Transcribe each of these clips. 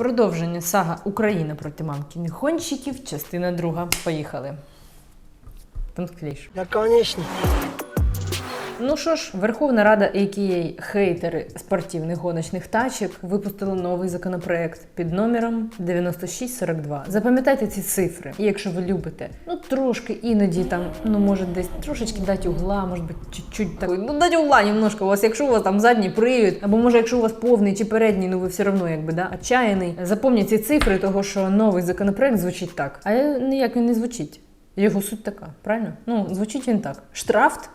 Продовження сага Україна проти мамки гонщиків, частина друга. Поїхали. Пунктліш. Да, конечно. Ну що ж, Верховна Рада, а.к.а. хейтери спортивних гоночних тачок, випустила новий законопроект під номером 9642. Запам'ятайте ці цифри. І якщо ви любите, ну трошки іноді там, ну може десь трошечки дати угла, може бути чуть-чуть так. Ну дати угла немножко. У вас, якщо у вас там задній привід, або може, якщо у вас повний чи передній, ну ви все одно якби да, отчаяний. Запам'ятайте ці цифри, того що новий законопроект звучить так. А ніяк він не звучить. Його суть така, правильно? Ну, звучить він так: штраф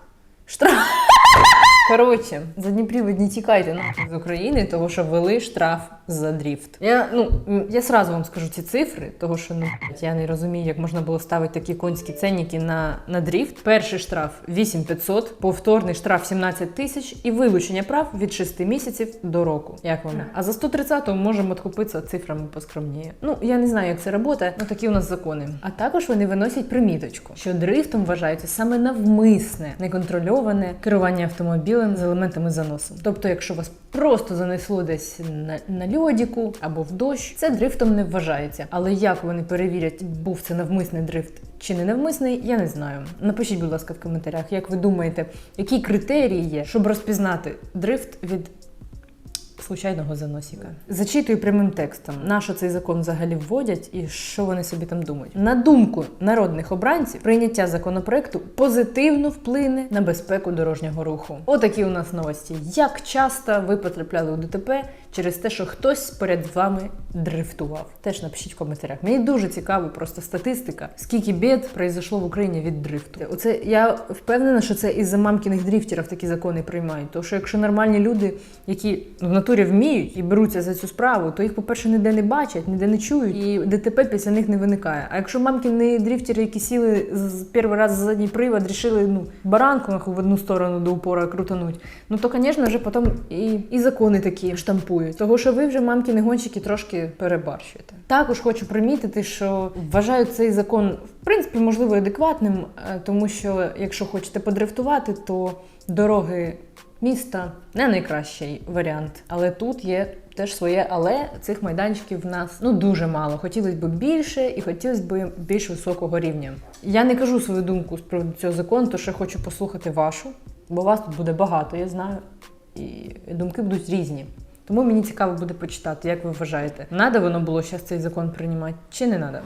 Штраф. Коротше, задніприводні тікайте нахуй з України, того що ввели штраф за дріфт. Я ну я сразу вам скажу ці цифри, того що ну я не розумію, як можна було ставити такі конські ценники на, на дріфт. Перший штраф 8500, повторний штраф 17 тисяч і вилучення прав від 6 місяців до року. Як вам? А за 130 можемо відкупитися цифрами поскромніше. Ну я не знаю, як це працює, ну такі у нас закони. А також вони виносять приміточку, що дрифтом вважається саме навмисне, неконтрольоване керування автомобілем з елементами заносу. Тобто, якщо вас просто занесло десь на, на льодіку або в дощ, це дрифтом не вважається. Але як вони перевірять, був це навмисний дрифт чи не навмисний, я не знаю. Напишіть, будь ласка, в коментарях, як ви думаєте, які критерії є, щоб розпізнати дрифт від случайного заносіка. Зачитую прямим текстом, на що цей закон взагалі вводять і що вони собі там думають. На думку народних обранців, прийняття законопроекту позитивно вплине на безпеку дорожнього руху. Отакі у нас новості. Як часто ви потрапляли у ДТП через те, що хтось поряд з вами дрифтував? Теж напишіть в коментарях. Мені дуже цікаво просто статистика, скільки бід произошло в Україні від дрифту. Оце я впевнена, що це із-за мамкиних дрифтерів такі закони приймають. Тому що якщо нормальні люди, які в натурі вміють і беруться за цю справу, то їх, по-перше, ніде не бачать, ніде не чують, і ДТП після них не виникає. А якщо мамкіни дрифтери, які сіли з перший раз за задній привод, рішили ну баранку нахуй в одну сторону до упора крутануть, ну то, звісно, вже потім і, і закони такі штампують. Того, що ви вже мамкіни гонщики трошки перебарщуєте. Також хочу примітити, що вважаю цей закон в принципі можливо адекватним, е, тому що якщо хочете подрифтувати, то дороги міста не найкращий варіант. Але тут є теж своє, але цих майданчиків в нас ну дуже мало. Хотілося б більше і хотілося б більш високого рівня. Я не кажу свою думку з приводу цього закону, то ще хочу послухати вашу, бо вас тут буде багато, я знаю, і думки будуть різні. Тому мені цікаво буде почитати, як ви вважаєте, надо воно було зараз цей закон приймати чи не надо.